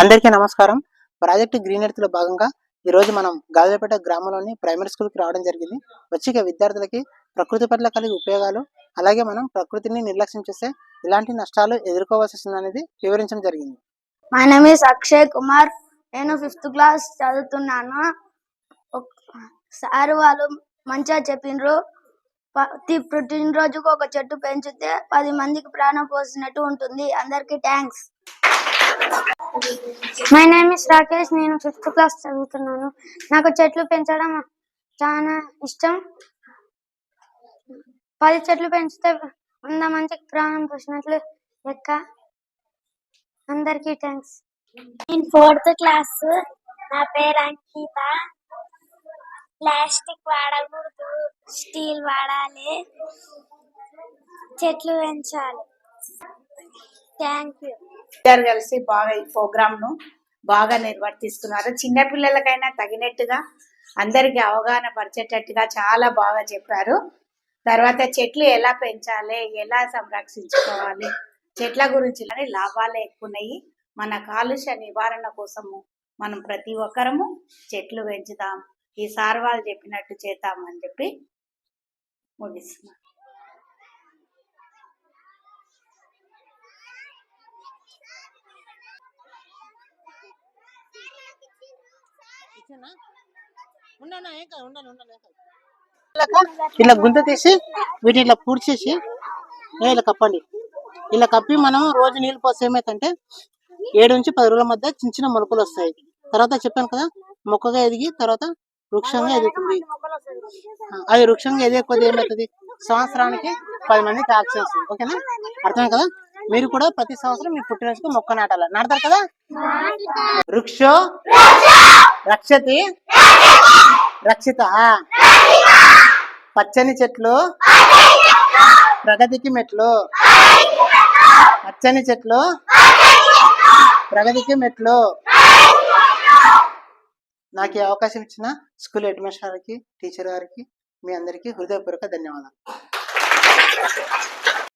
అందరికీ నమస్కారం. Project green ఎర్త్లో భాగంగా ఈ రోజు మనం గాజులపేట గ్రామంలోని ప్రైమరీ స్కూల్కి రావడం జరిగింది. వచ్చి విద్యార్థులకి ప్రకృతి పట్ల కలిగే ఉపయోగాలు అలాగే మనం ప్రకృతిని నిర్లక్ష్యం చేస్తే ఇలాంటి నష్టాలు ఎదుర్కోవాల్సి వస్తుంది అనేది వివరించడం జరిగింది. My name is Akshay Kumar. నేను ఫిఫ్త్ క్లాస్ చదువుతున్నాను. సార్ వాళ్ళు మంచిగా చెప్పిండ్రు ప్రతి పుట్టినరోజుకు ఒక చెట్టు పెంచితే పది మందికి ప్రాణం పోసినట్టు ఉంటుంది. అందరికి thanks my name is Rakesh నేను ఫిఫ్త్ క్లాస్ చదువుతున్నాను. నాకు చెట్లు పెంచడం చాలా ఇష్టం. పది చెట్లు పెంచితే వంద మందికి ప్రాణం పోసినట్లు లెక్క. అందరికీ థ్యాంక్స్ నేను ఫోర్త్ క్లాస్ నా పేరు అంకిత. ప్లాస్టిక్ వాడకూడదు స్టీల్ వాడాలి. చెట్లు పెంచాలి. థ్యాంక్ యూ ఇద్దరు కలిసి బాగా ఈ ప్రోగ్రామ్ను బాగా నిర్వర్తిస్తున్నారు. చిన్న పిల్లలకైనా తగినట్టుగా అందరికి అవగాహన పరిచేటట్టుగా చాలా బాగా చెప్పారు. తర్వాత చెట్లు ఎలా పెంచాలి ఎలా సంరక్షించుకోవాలి చెట్ల గురించి లాభాలే ఎక్కువ ఉన్నాయి మన కాలుష్య నివారణ కోసము మనం ప్రతి ఒక్కరము చెట్లు పెంచుదాం. ఈ సార్ వాళ్ళు చెప్పినట్టు చేద్దాం అని చెప్పి ముగిస్తున్నాను ఇలా గుంత తీసి వీటిని ఇలా పూడ్చేసి ఇలా కప్పండి. ఇలా కప్పి మనం రోజు నీళ్ళు పోస్తే ఏమైతుంటే ఏడు నుంచి పది రోజుల మధ్య చిన్న చిన్న మొలకలు వస్తాయి. తర్వాత చెప్పాను కదా మొక్కగా ఎదిగి తర్వాత వృక్షంగా ఎదుగుతుంది. అవి అది వృక్షంగా ఎదిగే కొద్ది ఏమవుతుంది? సంవత్సరానికి పది మంది ట్యాక్స్ వస్తుంది ఓకేనా? అర్థమే కదా? మీరు కూడా ప్రతి సంవత్సరం మీ పుట్టినరోజుకి మొక్క నాటాలి. నాడతారు కదా? వృక్షో. రక్షతి. రక్షిత. పచ్చని చెట్లు. ప్రగతికి మెట్లు. పచ్చని చెట్లు. ప్రగతికి మెట్లు. నాకు ఈ అవకాశం ఇచ్చిన స్కూల్ హెడ్ మాస్టర్ గారికి టీచర్ గారికి మీ అందరికీ హృదయపూర్వక ధన్యవాదాలు.